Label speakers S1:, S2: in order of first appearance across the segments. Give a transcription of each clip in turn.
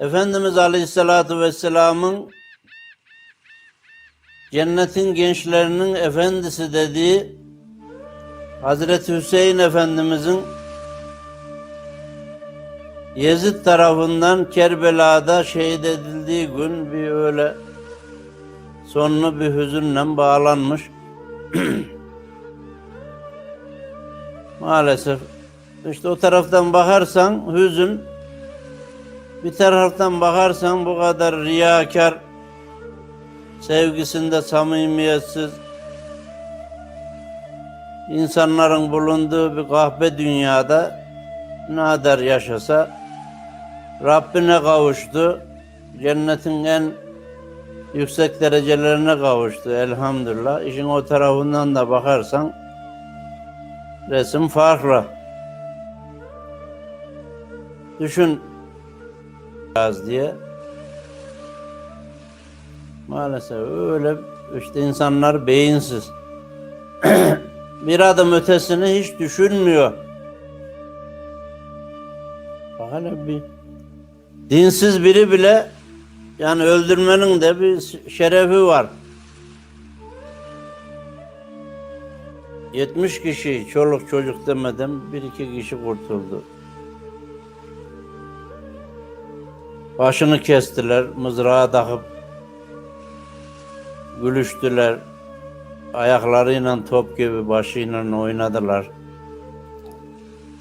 S1: Efendimiz Aleyhisselatü Vesselam'ın cennetin gençlerinin efendisi dediği Hazreti Hüseyin Efendimizin Yezid tarafından Kerbela'da şehit edildiği gün bir öyle sonlu bir hüzünle bağlanmış. Maalesef işte o taraftan bakarsan hüzün bir taraftan bakarsan bu kadar riyakar sevgisinde samimiyetsiz insanların bulunduğu bir kahpe dünyada ne kadar yaşasa Rabbine kavuştu. Cennetin en yüksek derecelerine kavuştu elhamdülillah. İşin o tarafından da bakarsan resim farklı. Düşün az diye. Maalesef öyle işte insanlar beyinsiz. bir adım ötesini hiç düşünmüyor. Hele bir dinsiz biri bile yani öldürmenin de bir şerefi var. 70 kişi çoluk çocuk demeden bir iki kişi kurtuldu. Başını kestiler, mızrağa takıp gülüştüler. Ayaklarıyla top gibi başıyla oynadılar.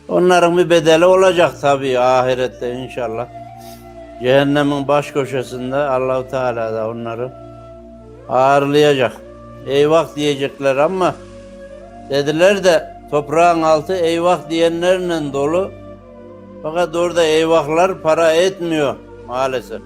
S1: Onların bir bedeli olacak tabii ahirette inşallah. Cehennemin baş köşesinde Allahu Teala da onları ağırlayacak. Eyvah diyecekler ama dediler de toprağın altı eyvah diyenlerle dolu. Fakat orada eyvahlar para etmiyor maalesef.